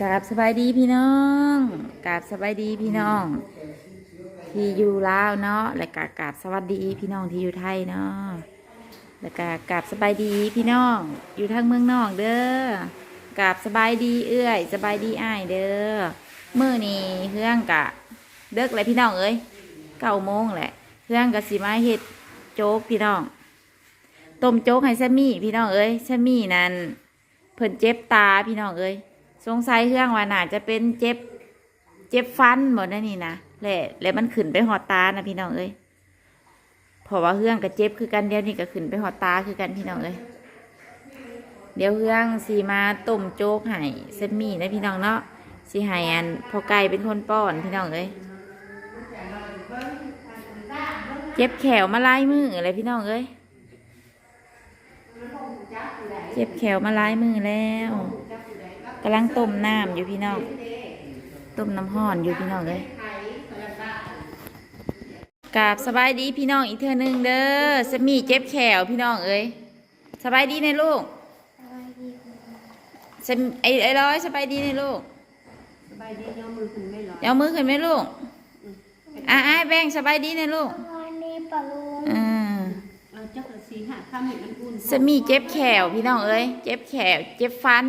กราบสบายดีพี่น้องกราบสบายดีพี่น้อง ที่อยู่ลาวเนาะและกกราบสวัสดีพี่น้องที่อยู่ไทยเนาะและกกราบสบายดีพี่น้อง อยู่ทางเมืองนอกเด้อกราบสบายดีเอื้อยสบายดีอ้ายเด้อมื้อนี้เฮื่องกะเด็กเลยพี่น้องเอ้ยเก้าโมงแหละเฮื่องกะสิมาเฮ็ดโจ๊กพี่น้องต้มโจ๊กให้แซมมี่พี่น้องเอ้ยแซมมี่นั่น เพิ่นเจ็บตาพี่น้องเอ้ยสงสัยเครื่องว่าน่าจะเป็นเจ็บ เจ็บฟันหมดนั่นนี่นะแหละแล้วมันขึ้นไปหอดตานะพี่น้องเอ้ยเพราะว่าเครื่องกับเจ็บคือกันเดียวนี่ก็ขึ้นไปหอดตาคือกันพี่น้องเอ้ยเดี๋ยวเครื่องสีมาต้มโจ๊กให้แซมมี่นะพี่น้องเนาะสีให้อันพอไก่เป็นคนป้อนพี่น้องเอ้ยเจ็บแขวมาไลายมืออะไรพี่น้องเอ้ย เจ็บแขวมาลายมือแล้วกำลังต้มน้ำอยู่พี่น้องต้มน้ำห้อนอยู่พี่น้องเลยกราบสบายดีพี่น้องอีกเทื่อหนึงเด้อสมีเจ็บแขวพี่น้องเอ้ยสบายดีในลูกสมไอ้ไอ้ร้อยสบายดีในลูกสบายดีเอามือขึ้นไม่หรอเอามือขึ้นไหมลูกอะไอ้ายแบงสบายดีในลูกวันนี้ปะลุง อืม เอาจักร สีหาข้ามให้มันอุ่นสมีเจ็บแขวพี่น้องเอ้ยเจ็บแขวเจ็บฟัน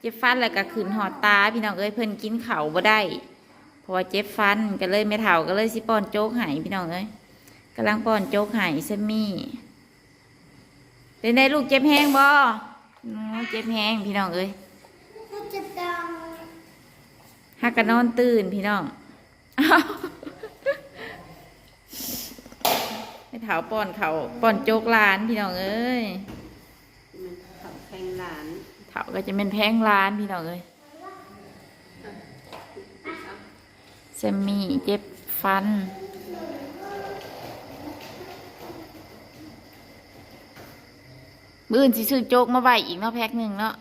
เจ็บฟันแล้วก็ขืนหอดตาพี่น้องเอ้ยเพิ่นกินข้าวบ่ได้เพราะว่าเจ็บฟันก็เลยไม่เท่าก็เลยสิป้อนโจ๊กให้พี่น้องเอ้ยกำลังป้อนโจ๊กให้สมีเป็นไงลูกเจ็บแห้งบ่อือเจ็บแห้งพี่น้องเอ้ยถ้าจะดังฮักกันนอนตื่นพี่น้อง อ้าวไม่เท่าป้อนเขาวป้อนโจ๊กหลานพี่น้องเอ้ยมันขับแข่งหลานเท่าก็จะเป็นแพงร้านพี่น้องเอ้ยเซมมี่เจ็บฟันมื้ออื่นสิซื้อโจ๊กมาไว้อีกเนาะแพ็คหนึ่งเนาะ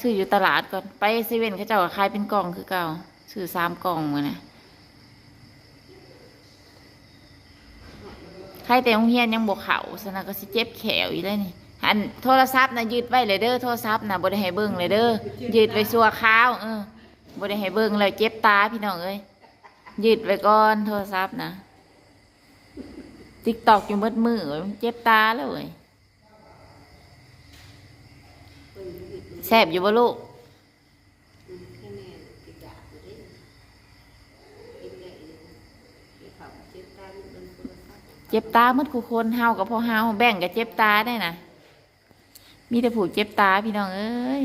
ซื้ออยู่ตลาดก่อนไปเซเว่นเขาเจ้าก็ขายเป็นกล่องคือเก่าซื้อสามกล่องมานะ ใครแต่โรงเรียนยังบกเขาสนะก็สิเจ็บแขวอีกเลยนี่อันโทรศัพท์นะยืดไว้เลยเด้อโทรศัพท์นะบ่ได้ให้เบิ่งเลยเด้อยืดไว้สัวข้าวเออบ่ได้ให้เบิ่งเลยเจ็บตาพี่น้องเอ้ยยืดไว้ก่อนโทรศัพท์นะติ๊กตอกอยู่มืดมือมันเจ็บตาแล้วเว้ยแสบอยู่บ่ลูก แค่แม่ติดดาบอยู่ดิกินได้เลยเดี๋ยวเขาเจ็บตาอยู่บนโทรศัพท์ เจ็บตาหมืดคู่คนเฮากับพ่อเฮาแบ่งกับเจ็บตาได้นะมีแต่ผู้เจ็บตาพี่น้องเอ้ย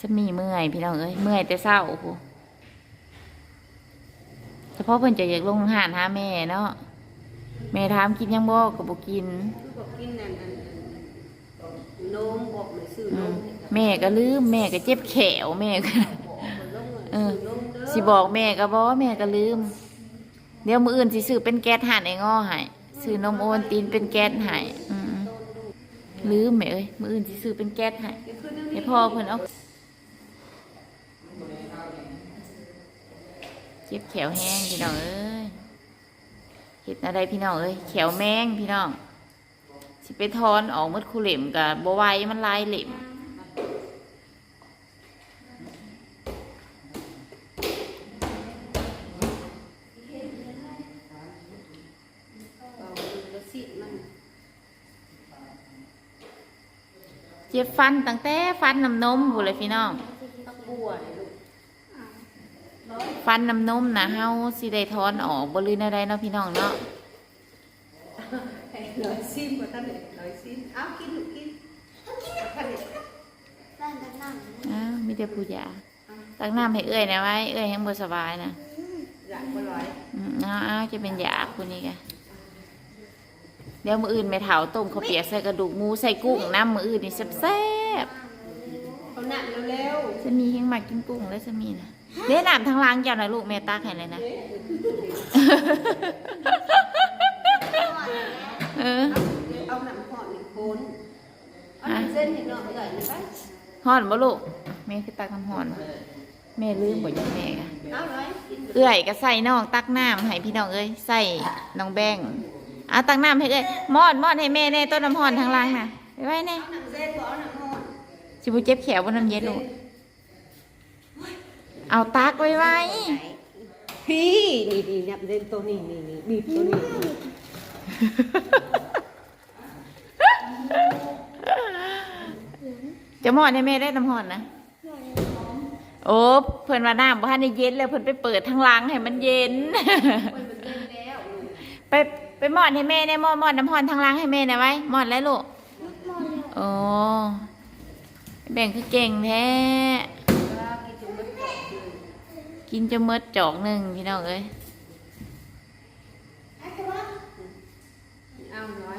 จะมีเมื่อยพี่น้องเอ้ยเมื่อยแต่เศร้าโอ้เฉพาะเพิ่นจะอยากลงหานหาแม่เนาะแม่ถามกินยังบ่ก็บ่กินบกินนั่นอั นอันนมบอกเลยซื้ออืนมมให้กับแม่ก็ลืมแม่ก็เจ็บแขวแม่ก็บอกคนลงเออซื้อนมเด้อสิบอกแม่ก็บอกแม่ก็ลืม เดี๋ยวมื้ออื่นสิซื้อเป็นแก๊สห่านไอ้ง้อให้ซื้อนมโอนตีนเป็นแก๊สให้อืมลืมแม่เอ้ยมื้ออื่นสิซื้อเป็นแก๊สให้เดี๋ยวคืนนึงให้พ่อเพิ่นเอาเจ็บแขวแห้งพี่น้องเอ้ยเห็ดอะไรพี่น้องเอ้ยแขวแมงพี่น้อง สิไปทอนออกมืดคูเหล่มกับบัวไหวมันลายเหล่มเอาแล้วสิมันเจ็บฟันตั้งแต่ฟันน้ำนมผู้เลยพี่น้องตะกัวเลยลูกฟันน้ำนมนะเฮาสิได้ทอนออกบ่ลืนอะไรเนาะพี่น้องเนาะ ร้อยซิมกว่าท่านเลยร้อยซิมเอากินลูกกินเอาท่านเลยนั่งกันนั่งอ้าวมีแต่ผู้ยาตักน้ำให้เอ้อยนะไว้เอ้อยแห้งบ่สบายนะอยากบ่ร้อยอืมอ้าวอ้าวจะเป็นยาคุณนี่กะเดี๋ยวมืออื่นไม่เถาต้มข้าวเปียกใส่กระดูกหมูใส่กุ้งน้ำมืออื่นนี่แซ่บเอาหนักเร็วๆจะมีแห้งมากินกุ้งแล้วจะมีนะเดี๋ยวน้ำทางล้างเจ้าหน่อยลูกแม่ตักให้เลยนะ เออๆเอาหนังห่อหนึ่งโคนเอาหนังเส้นนิดหน่อยใหญ่นะไปห่อนบ่ลูกแม่คือตักน้ำห่อนบ่แม่ลืมบ่ยังแม่กะเอาเลยกินเอื้อยก็ใส่น้องตักน้ำให้พี่น้องเอ้ยใส่น้องแบงเอาตักน้ำให้เอ้ยมอดมอดให้แม่แน่ต้นน้ำหอนทางล่างน่ะไปไว้แน่เอาหนังเส้นบ่เอาหนังหอนสิบุเจ็บแขวบนน้ำเย็นลูกเอาตักไว้ไว้พี่นี่นี่นับเส้นตัวนี้นี่นี่บีบตัวนี้ จะมอดให้แม่ได้น้ำหอนนะโอ้เพิ่นว่าน้ำบ่ทันได้เย็นแล้วเพิ่นไปเปิดทางล่างให้มันเย็นมันเป็นเส้นแล้วไปไปมอดให้แม่ได้มอดมอดน้ำหอนทางล่างให้แม่หน่อยไว้มอดแล้วลูกมองเลยโอ้แบ่งคือเก่งแท้ว่ากินจนมันตกเลยกินจะเมดจอกหนึ่งพี่น้องเอ้ย อาจจะว่า เอาน้อย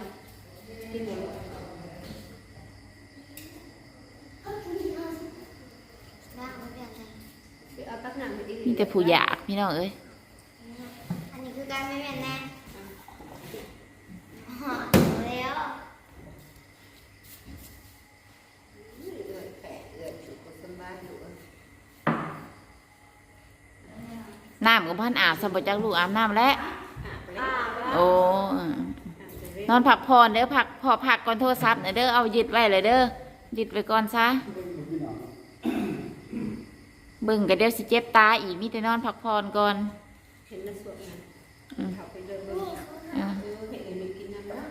กินหมด เขากินข้าวบ้างไม่เป็นไร ไปเอาตักน้ำไปดิ มีแต่ ผู้อยากพี่น้องเอ้ยอันนี้คือการไม่เป็นแน่หอมแล้วเอื้อยแปะเอื้อยสุขสบายอยู่น้ำกับพันอาบสมบัติจากลูกอาบน้ำแล้วหาไปแล้วโอ้นอนพักผ่อนเด้อพักพอพักก่อนโทรศัพท์หน่อยเด้อเอายึดไว้เลยเด้อยึดไว้ก่อนซะ เบิ่งก็เดี๋ยวสิเจ็บตาอีกมีแต่นอนพักผ่อนก่อนเห็นมันสวยนะอืมเขาไปเดินเบิ่งอะเออเห็นเลยมันกินน้ำแล้ว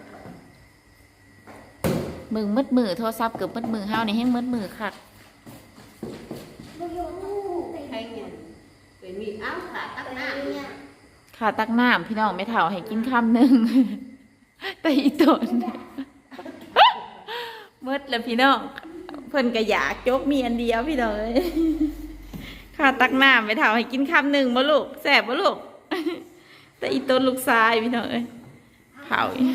มึงมืดมือโทรศัพท์เกือบมืดมือเฮานี่ให้มืดมือคักบุยมูใครเนี่ยเป็นมีอ้าวขาตักน้ำเนี่ยขาตักน้ำพี่น้องไม่เท่าให้กินคำหนึ่งแต่อีตนมืดแล้วพี่น้องเพิ่นก็อยากจกมีอันเดียวพี่น้องเอ้ย ขาตักน้ำไม่เท่าให้กินคำหนึ่งบ่ลูกแสบบ่ลูก แต่อีต้นลูกชายพี่น้องเอ้ยเผาอีก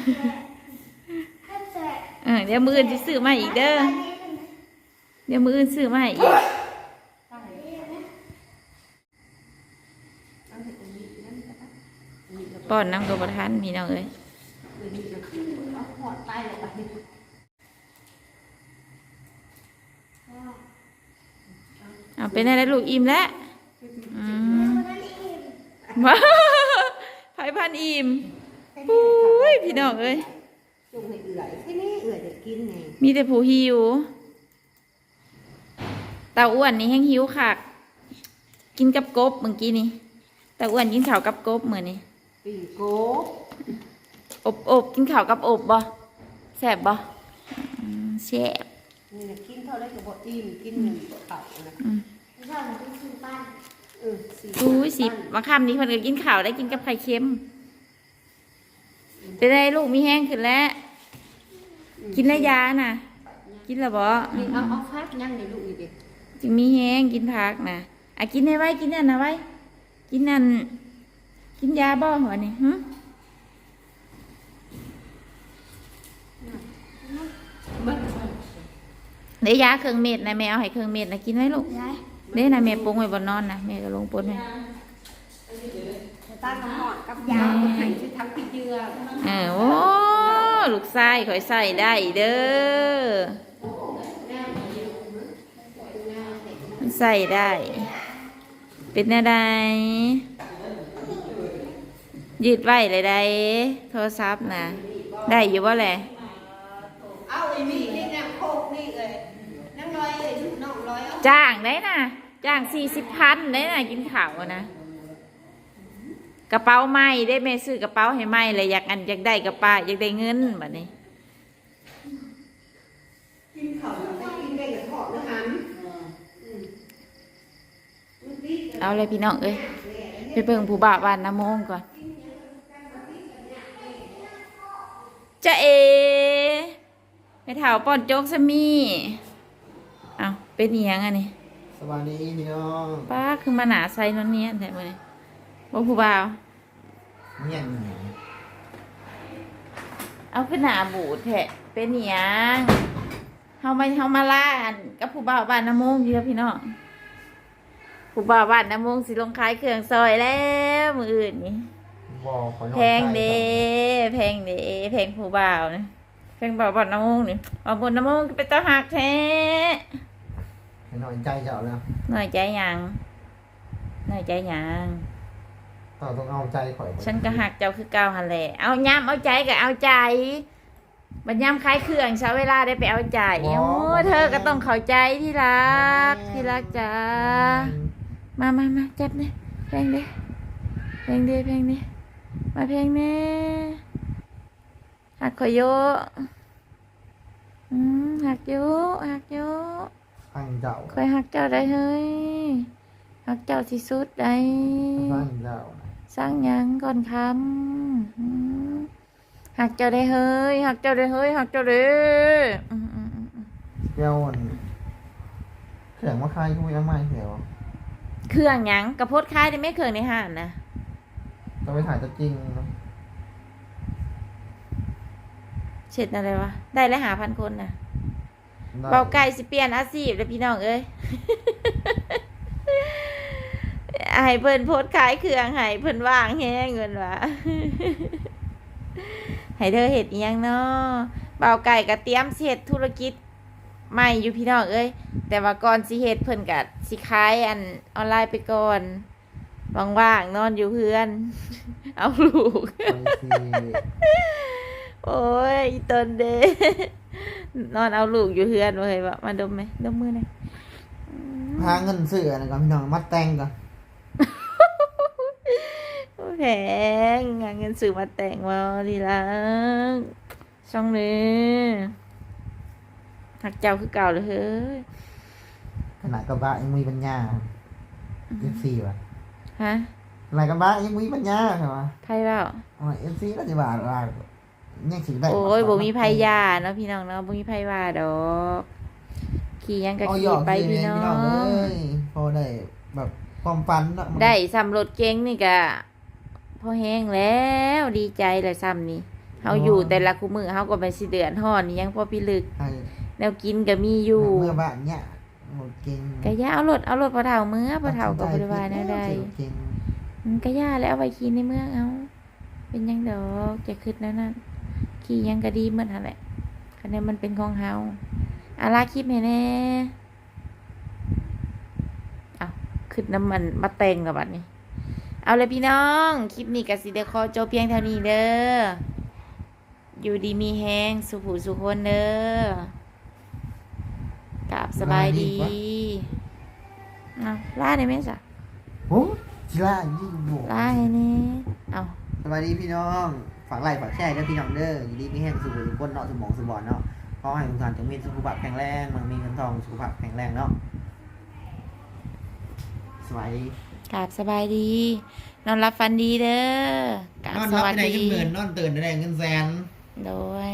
ข้าวเสร็จเออเดี๋ยวมืออื่นจะซื้อมาอีกเด้อ เดี๋ยวมืออื่นซื้อมาให้อีกเอาเห็ดอันนี้นั่นก็ได้อันนี้ก็ป้อนน้ำกับประทานพี่น้องเอ้ย อันนี้ก็ขึ้น เอาหอดไปเลยอันนี้เอาไปได้แล้วลูกอิ่มแล้วอืมวันนั้นอิ่มว้าไผ่พันอิ่มอุ้ยพี่น้องเอ้ยจงให้เอื่อยแค่นี้เอื่อยจะกินไงมีแต่ผู้หิวตาอ้วนนี่แห้งหิวคักกินกับกบเมื่อกี้นี่ตาอ้วนกินข้าวกับกบเหมือนนี่ปีโก้อบอบกินข้าวกับอบบ่แซ่บบ่อืมแซ่บ นี่นะกินเท่าไรก็บ่อิ่มกินหนึ่งเข่านะอืมไม่ชอบหนูกินปั้นเออสี่อุ้ยสิมาค่ำนี้เพิ่นก็กินข้าวได้กินกับไข่เค็มเป็นไรลูกมีแห้งขึ้นแล้ว กินแล้วยาน่ะ กินแล้วบ่นี่เอาเอาฟักยังในลูกนี่เด็กจึงมีแห้งกินผักน่ะอะกินให้ไว้กินนั่นนะไว้ กินนั่นกินยาบ่หัวนี่หึ มัน เดี๋ยวยาเครื่องเม็ดนะแม่เอาให้เครื่องเม็ดนะกินไว้ลูกยายเด้นะแม่ปรุงไว้บนนอนนะแม่ก็ลงปนไว้จะตั้งน้ำหอดกับยาก็ให้ชื่อทั้งพี่เจือเออโอ้ลูกชายข่อยใส่ได้เด้อมันใส่ได้ เป็นอะไรยืดไว้เลยได้โทรศัพท์นะได้อยู่บ่แหละเอาไอ้นี่ จ้างได้นะจ้างสี่สิบพันได้นะกินข้าวอะนะกระเป๋าไหม้ได้แม่ซื้อกระเป๋าให้ไหม้เลยอยากอันอยากได้กระเป๋าอยากได้เงินแบบนี้กินข้าวแล้วไปกินได้กับทอดนะฮันเอาเลยพี่น้องเอ้ยไปเบิ่งผู้บ่าวบ้านน้ำโมงก่อนจะเอไปถาวป้อนโจ๊กสมี เอาเป็นอีหยังอันนี้สวัสดีพี่น้องป้าคือมาหนาใส่นนเนี้ยแต่มื่อนี้บ่ผู้บ่าวเงียบเหนียวเอาขึ้นหนาบูดแทะเป็นอีหยังเฮามาเฮามาล่าอันกับผู้บ่าวบ้านน้ำโมงอยู่แล้วพี่น้องผู้บ่าวบ้านน้ำโมงสิลงขายเครื่องซอยแล้วมืออื่นนี่บอกขอหน่อยแพงเด้แพงเด้แพงผู้บ่าวนะแพงบ่าวบ้านน้ำโมงนี่บ่าวบนน้ำโมงเป็นตาหักแท้ให้หน่อยใจเจ้าแล้วหน่อยใจหยังน้อยใจหยังต่อต้องเอาใจข่อยฉันก็หักเจ้าคือเก่าหันแหละเอาย้ำเอาใจก็เอาใจบัดย้ำคล้ายเครื่องเช้าเวลาได้ไปเอาใจโอ้เธอก็ต้องเข้าใจที่รักที่รักจ้ามามามาจับเนี่ยเพลงเด้เพลงเด้เพลงเด้มาเพลงเด้หักขอยโยอืมหักโยหักโย ฟังเจ้าคอยหักเจ้าได้เฮ้ยหักเจ้าที่สุดได้ฟังเจ้าสร้างหยังก่อนคำอืมหักเจ้าได้เฮ้ยหักเจ้าได้เฮ้ยหักเจ้าได้อืมอืมอืมอืมเกี่ยวอันเขียงมาคายกูยังไม่เขียวเครื่องหยังกระพดคล้ายได้ไหม่เครื่องในห้างนะจะไปถ่ายตัวจริงนะเช็ดอะไรวะ ได้แล้วหาพันคนนะได้ เบาไก่สิเปลี่ยนอาชีพเลยพี่น้องเอ้ยให้เพิ่นโพดขายเครื่องให้เพิ่นว่างแฮงเงินวะให้เธอเห็ดอิหยังเนาะเบาไก่ก็เตรียมสิเฮ็ดธุรกิจใหม่อยู่พี่น้องเอ้ย แต่ว่าก่อนสิเฮ็ดเพิ่นก็สิขายอันออนไลน์ไปก่อนว่างๆนอนอยู่เพื่อน เอาลูกไปสิ โอ้ยอีตนเดนอนเอาลูกอยู่เฮือนเว้ยว่ามาดมไหมดมมือหน่อยอืมพาเงินซื้อนะก่อนพี่น้องมาแต่งก่อนแพงงานเงินสื่อมาแต่งมาดีละช่องนี้หักเจ้าคือเก่าเลยเฮ้ยขนาดกระบะยังมีปัญญาเอฟซีว่ะฮะขนาดกระบะยังมีปัญญาใช่ไหมไพ่เปล่าเอฟซีก็จะบาทว่า ยังสิได้โอ้ยบ่มีไพ่ยาเนาะพี่น้องเนาะบ่มีไพ่ว่าดอก ขี่ยังกับเอาหยขี่อกไปไปพี่พี่น้น้อองงเอ้ยพอได้แบบความฝันเนาะมันได้สำรถเก่งนี่ก็พอแห้งแล้วดีใจเลยซ้ำนี่เฮาอยู่แต่ละคู่มือเฮาก็เป็นสิเดือนฮ้อนนี่ยังพอพิลึกให้แนวกินก็มีอยู่เมื่อบ้านเนี่ยหมดเก่งก็ย่าเอารถเอารถพอเฒ่าเมื่อพอเฒ่าก็บ่ได้ว่าแนวใดเก่งอืมก็ย่าแล้วเอาไว้ขี่ในเมืองเอา เป็นหยังดอกจะคิดแนวนั้น ขี่หยังก็ดีเหมือนหั่นแหละคันนี้มันเป็นของเฮาอาลาคลิปให้แน่เอาขึ้นน้ำมันมาแต่งกับบัดนี้ เอาเลยพี่น้อง คลิปนี้ก็สิได้ขอจบเพียงเท่านี้เด้อ อยู่ดีมีแฮงสุขหูสุขคนเด้อกราบสบายดีเอาล่าได้ไหมจ๊ะโอ้ชิล่ายิ่งบวกล่าให้นี่เอาสวัสดีพี่น้อง ฝากไล่ฝากแช่เด้อพี่น้องเด้อยินดีมีแห้งสุขสุขคนเนาะสมองสมบองเนาะขอให้ทุกท่านจงมีสุขภาพแข็งแรงมันมีเงินทองสุขภาพแข็งแรงเนาะสวัสดีกราบสบายดี นอนรับฟันดีเด้อกราบนอนสรับวัสได้เงินหมื่นนอนตื่นได้เงินแสน โดย